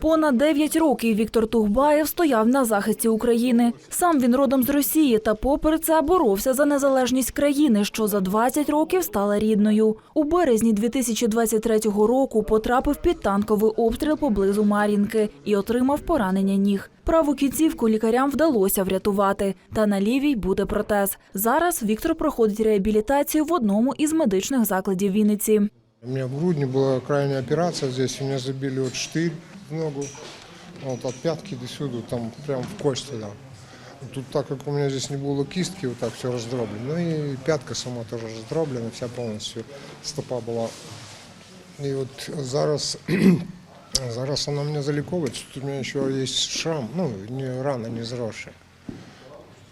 Понад 9 років Віктор Тухбаєв стояв на захисті України. Сам він родом з Росії та попри це боровся за незалежність країни, що за 20 років стала рідною. У березні 2023 року потрапив під танковий обстріл поблизу Мар'їнки і отримав поранення ніг. Праву кінцівку лікарям вдалося врятувати, та на лівій буде протез. Зараз Віктор проходить реабілітацію в одному із медичних закладів Вінниці. У меня в грудни была крайняя операция, здесь у меня забили вот штырь в ногу, вот от пятки до сюда, там прям в кость туда. Тут так как у меня здесь не было кистки, вот так все раздроблено. Ну и пятка сама тоже раздроблена, вся полностью стопа была. И вот зараз, зараз она меня заликовывает, тут у меня еще есть шрам, ну не рана не заросшая.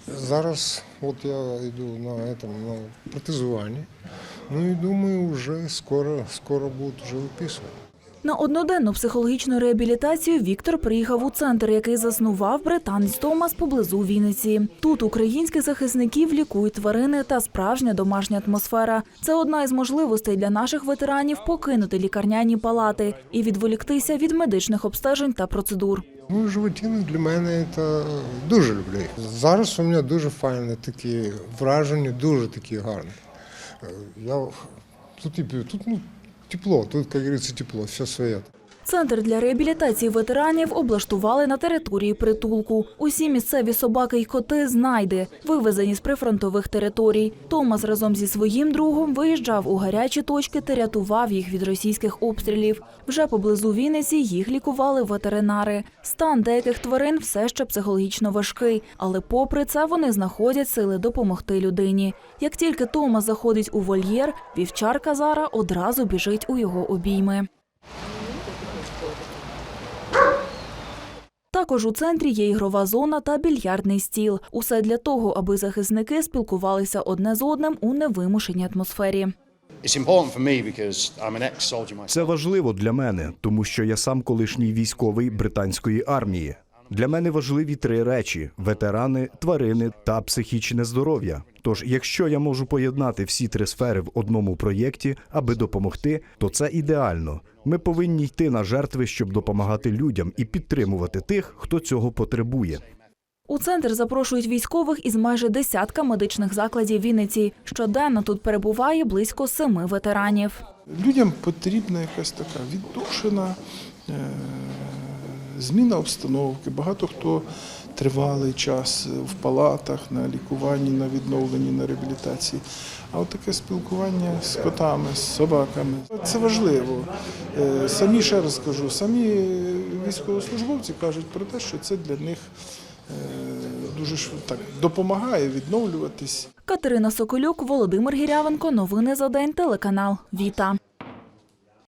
Зараз от я йду на этом на протезуванні. Ну і думаю, вже скоро, скоро будуть вже виписувати. На одноденну психологічну реабілітацію Віктор приїхав у центр, який заснував британець Томас поблизу Вінниці. Тут українських захисників лікують тварини та справжня домашня атмосфера. Це одна із можливостей для наших ветеранів покинути лікарняні палати і відволіктися від медичних обстежень та процедур. Ну, животини для мене це дуже люблю. Зараз у мене дуже файні такі враження, дуже такі гарні. Е, Я тут, і- тут ну, тепло, тут, как говорится, тепло, все своє. Центр для реабілітації ветеранів облаштували на території притулку. Усі місцеві собаки й коти знайди, вивезені з прифронтових територій. Томас разом зі своїм другом виїжджав у гарячі точки та рятував їх від російських обстрілів. Вже поблизу Вінниці їх лікували ветеринари. Стан деяких тварин все ще психологічно важкий, але попри це вони знаходять сили допомогти людині. Як тільки Томас заходить у вольєр, вівчарка Зара одразу біжить у його обійми. Також у центрі є ігрова зона та більярдний стіл. Усе для того, аби захисники спілкувалися одне з одним у невимушеній атмосфері. Це важливо для мене, тому що я сам колишній військовий британської армії. Для мене важливі три речі: ветерани, тварини та психічне здоров'я. Тож, якщо я можу поєднати всі три сфери в одному проєкті, аби допомогти, то це ідеально. Ми повинні йти на жертви, щоб допомагати людям і підтримувати тих, хто цього потребує. У центр запрошують військових із майже десятка медичних закладів Вінниці. Щоденно тут перебуває близько семи ветеранів. Людям потрібна якась така віддушина, е, зміна обстановки. Багато хто тривалий час в палатах на лікуванні, на відновленні, на реабілітації. А от таке спілкування з котами, з собаками це важливо. Е, Самі ще раз кажу, самі військовослужбовці кажуть про те, що це для них е, дуже так допомагає відновлюватись. Катерина Соколюк, Володимир Гірявенко. Новини за день. Телеканал Віта.